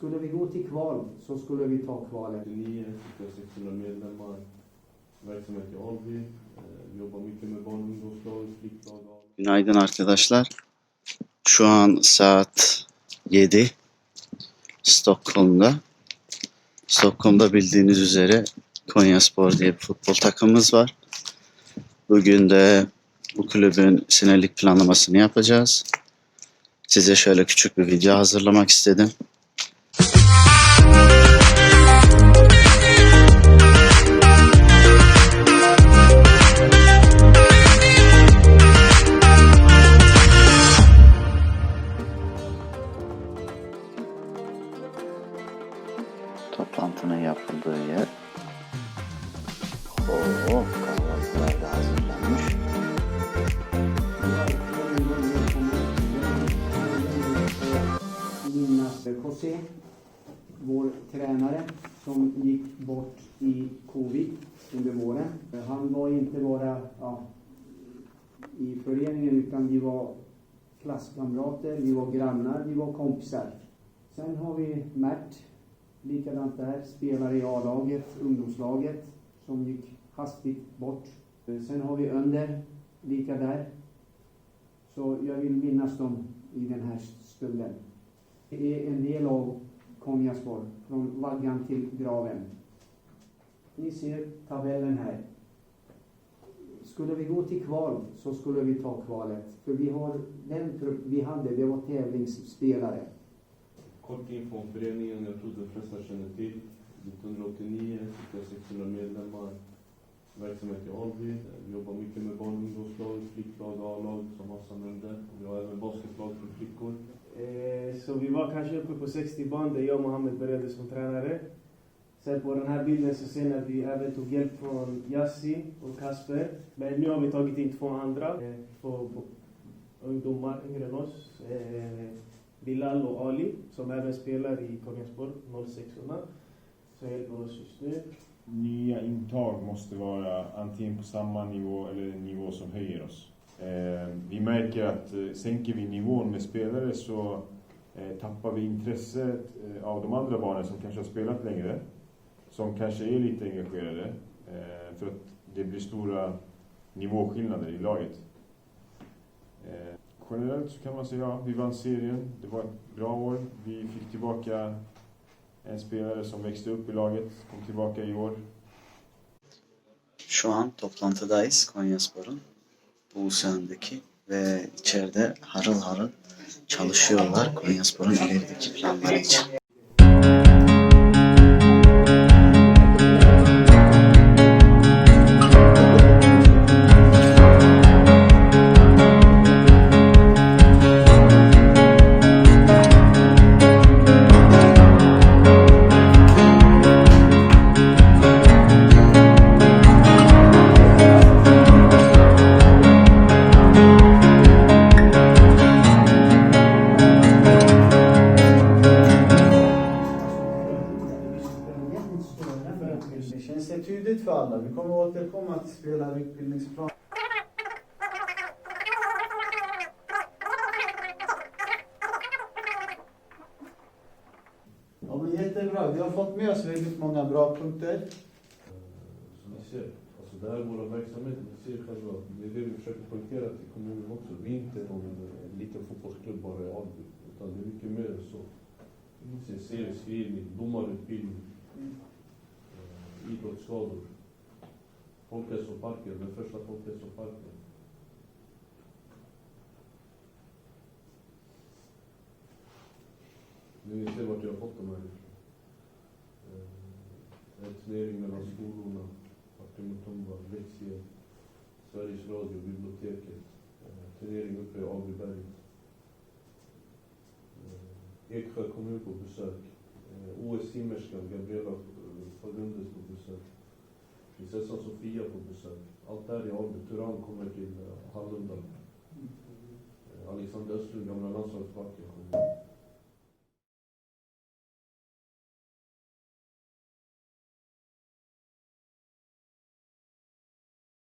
Skulle vi gå till kval så skulle vi ta kvalet. 99, vi har 600 medlemmar. Verksamhet i Alby. Eh, Vi jobbar mycket med barn och ungdomslag, flicklag. Günaydın arkadaşlar. Şu an saat 7. Stockholm'da. Stockholm'da bildiğiniz üzere Konyaspor diye bir futbol takımımız var. Bugün de bu kulübün senelik planlamasını yapacağız. Size şöyle küçük bir video hazırlamak istedim. Toplantının yapıldığı yer. Oo, kahvaltılar da hazırlanmış. José, vår tränare, som gick bort i covid under våren. Han var inte bara ja, i föreningen utan vi var klasskamrater, vi var grannar, vi var kompisar. Sen har vi Mert, likadant där, spelare i A-laget, ungdomslaget, som gick hastigt bort. Sen har vi Önder, lika där. Så jag vill minnas dem i den här stunden. Det är en del av Konjaspor, från vaggan till graven. Ni ser tabellen här. Skulle vi gå till kval så skulle vi ta kvalet. För vi har den trupp vi hade, det var tävlingsspelare. Kort info om föreningen, jag tror de flesta känner till. 1989 fick jag 600 medlemmar. Verksamhet i Alby. Vi jobbar mycket med barn och ungdomslag, flicklag, A-lag som Hassan nämnde. Vi har även basketlag för flickor. Eh, Så vi var kanske uppe på 60 barn där jag och Mohammed började som tränare. Sen på den här bilden så ser ni att vi även tog hjälp från Yassi och Kasper. Men nu har vi tagit in två andra, eh, två två ungdomar yngre än oss. Eh, Bilal och Ali som även spelar i Konyaspor 06orna. Så hjälper oss just nu. Nya intag måste vara antingen på samma nivå eller en nivå som höjer oss. Eh, vi märker att eh, sänker vi nivån med spelare så eh, tappar vi intresset eh, av de andra barnen som kanske har spelat längre. Som kanske är lite engagerade. Eh, för att det blir stora nivåskillnader i laget. Eh, Generellt så kan man säga ja, vi vann serien. Det var ett bra år. Vi fick tillbaka en spelare som växte upp i laget, kom tillbaka i år. Şu an toplantıdayız Konyaspor'un Buğusen'deki ve içeride harıl harıl çalışıyorlar Konyaspor'un ilerideki planları için. Tydligt för alla. Vi kommer återkomma till spelarutbildningsplan. Ja, men jättebra. Vi har fått med oss väldigt många bra punkter. Som ni ser, alltså det här är våra verksamheter. Ni ser själva, det är det vi försöker poängtera till kommunen också. Vi är inte någon liten fotbollsklubb bara i Alby. Utan det är mycket mer än så. Ni ser serieskrivning, domarutbildning, eh, Idrottsskador. Folkhälsoparken, den första folkhälsoparken. Ni ser vart jag har fått de här eh, ifrån. En turnering mellan skolorna, Martin Mutumba, Sveriges Radio, biblioteket. Eh, turnering uppe i Abiberg. Eh, Eksjö kommun på besök. OS-simmerskan Gabriella. Fagundes på besök. Prinsessan Sofia på besök. Allt där i Alby. Turan kommer till eh, Hallunda. Eh, Alexander Östlund, gamla landslagsbacken, kommer.